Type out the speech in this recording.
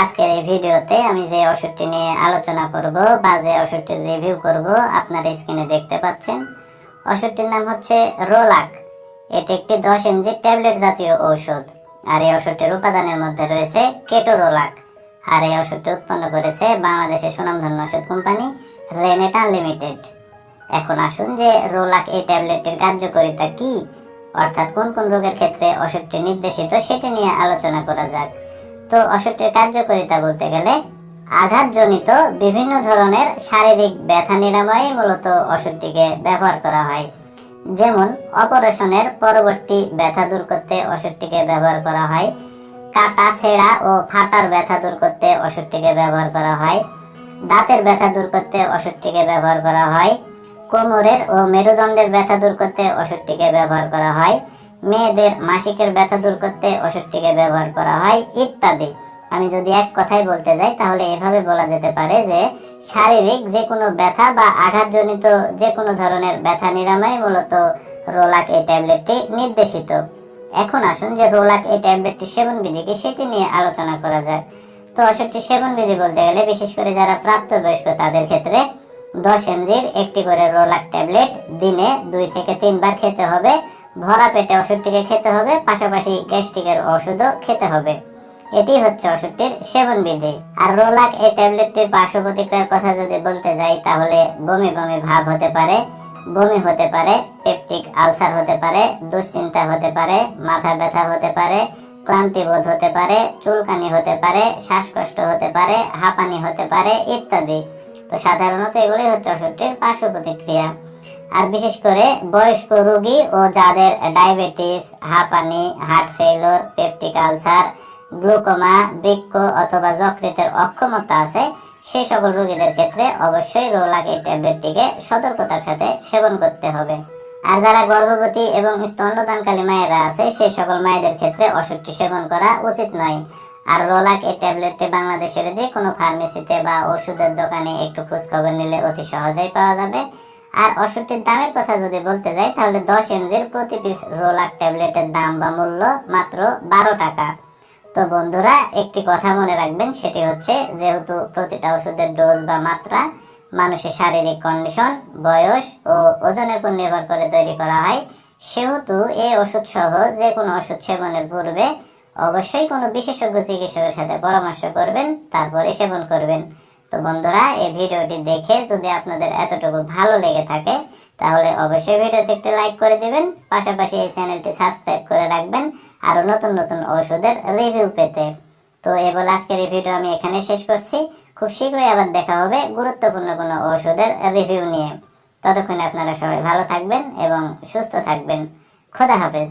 আজকের এই ভিডিওতে আমি যে ওষুধটি নিয়ে আলোচনা করব বা যে ওষুধটির রিভিউ করব, আপনারা স্ক্রিনে দেখতে পাচ্ছেন। ওষুধটির নাম হচ্ছে রোলাক। এটি একটি দশ এমজি ট্যাবলেট জাতীয় ঔষধ। আর এই ওষুধটির উপাদানের মধ্যে রয়েছে কেটোরোলাক। আর এই ওষুধটি উৎপন্ন করেছে বাংলাদেশের সুনামধন্য ওষুধ কোম্পানি রেনেট আনলিমিটেড এখন আসুন যে রোলাক এই ট্যাবলেটটির কার্যকারিতা কি? অর্থাৎ কোন কোন রোগের ক্ষেত্রে ওষুধটি নির্দেশিত সেটি নিয়ে আলোচনা করা যাক। তো ওষুধটির কার্যকারিতা বলতে গেলে আঘাতজনিত বিভিন্ন ধরনের শারীরিক ব্যথা নিরাময়ে মূলত ওষুধটিকে ব্যবহার করা হয়। যেমন, অপারেশনের পরবর্তী ব্যথা দূর করতে ওষুধটিকে ব্যবহার করা হয়। কাটা, ছেঁড়া ও ফাটার ব্যথা দূর করতে ওষুধটিকে ব্যবহার করা হয়। দাঁতের ব্যথা দূর করতে ওষুধটিকে ব্যবহার করা হয়। কোমরের ও মেরুদণ্ডের ব্যথা দূর করতে ওষুধটিকে ব্যবহার করা হয়। মেয়েদের মাসিকের ব্যথা দূর করতে ওষুধটিকে ব্যবহার করা হয়, ইত্যাদি। আমি যদি এক কথাই বলতে যাই, তাহলে এভাবে বলা যেতে পারে যে, শারীরিক যে কোনো ব্যথা বা আঘাতজনিত যে কোনো ধরনের ব্যথা নিরাময় মূলত রোলাক এই ট্যাবলেটটি নির্দেশিত। এখন আসুন যে রোলাক এই ট্যাবলেটটি সেবন বিধি কি সেটি নিয়ে আলোচনা করা যাক। তো ওষুধটি সেবন বিধি বলতে গেলে, বিশেষ করে যারা প্রাপ্তবয়স্ক, তাদের ক্ষেত্রে দশ এমজির একটি করে রোলাক ট্যাবলেট দিনে দুই থেকে তিনবার খেতে হবে। ভরা পেটে ওষুধটিকে খেতে হবে, পাশাপাশি গ্যাস্ট্রিকের ওষুধও খেতে হবে। এটি হচ্ছে ওষুধটির সেবন বিধি আর রোলাক এই ট্যাবলেটটির পার্শ্ব প্রতিক্রিয়ার কথা যদি বলতে যাই, তাহলে বমি বমি ভাব হতে পারে, বমি হতে পারে, পেপটিক আলসার হতে পারে, দুশ্চিন্তা হতে পারে, মাথা ব্যথা হতে পারে, ক্লান্তি বোধ হতে পারে, চুলকানি হতে পারে, শ্বাসকষ্ট হতে পারে, হাঁপানি হতে পারে ইত্যাদি। তো সাধারণত এগুলি হচ্ছে ওষুধটির পার্শ্ব প্রতিক্রিয়া আর বিশেষ করে বয়স্ক রোগী ও যাদের ডায়াবেটিস, হাঁপানি heart failure peptic ulcer glaucoma বৃক্ষ অথবা যকৃতের অক্ষমতা আছে, সেই সকল রোগীদের ক্ষেত্রে অবশ্যই রোলাক এই ট্যাবলেটটিকে সতর্কতার সাথে সেবন করতে হবে। আর যারা গর্ভবতী এবং স্তন্যদানকালী মায়েরা আছে, সেই সকল মায়েদের ক্ষেত্রে ওষুধটি সেবন করা উচিত নয়। আর রোলাক এই ট্যাবলেটটি বাংলাদেশের যে কোনো ফার্মেসিতে বা ওষুধের দোকানে একটু খোঁজখবর নিলে অতি সহজেই পাওয়া যাবে। আর ওষুধটির দামের কথা যদি বলতে যাই, তাহলে দশ এমজির প্রতি পিস রোলাক ট্যাবলেটের দাম বা মূল্য মাত্র বারো টাকা। তো বন্ধুরা, একটি কথা মনে রাখবেন, সেটি হচ্ছে যেহেতু প্রতিটা ওষুধের ডোজ বা মাত্রা মানুষের শারীরিক কন্ডিশন বয়স ও ওজনের উপর নির্ভর করে তৈরি করা হয়, সেহেতু এই ওষুধ সহ যে কোনো ওষুধ সেবনের পূর্বে অবশ্যই কোনো বিশেষজ্ঞ চিকিৎসকের সাথে পরামর্শ করবেন, তারপরে সেবন করবেন। তো বন্ধুরা, এই ভিডিওটি দেখে যদি আপনাদের এতটুকু ভালো লেগে থাকে, তাহলে অবশ্যই ভিডিওতে একটি লাইক করে দিবেন, পাশাপাশি এই চ্যানেলটি সাবস্ক্রাইব করে রাখবেন আরও নতুন নতুন ওষুধের রিভিউ পেতে। তো এ বলে আজকের এই ভিডিও আমি এখানে শেষ করছি। খুব শীঘ্রই আবার দেখা হবে গুরুত্বপূর্ণ কোনো ওষুধের রিভিউ নিয়ে। ততক্ষণে আপনারা সবাই ভালো থাকবেন এবং সুস্থ থাকবেন। খোদা হাফেজ।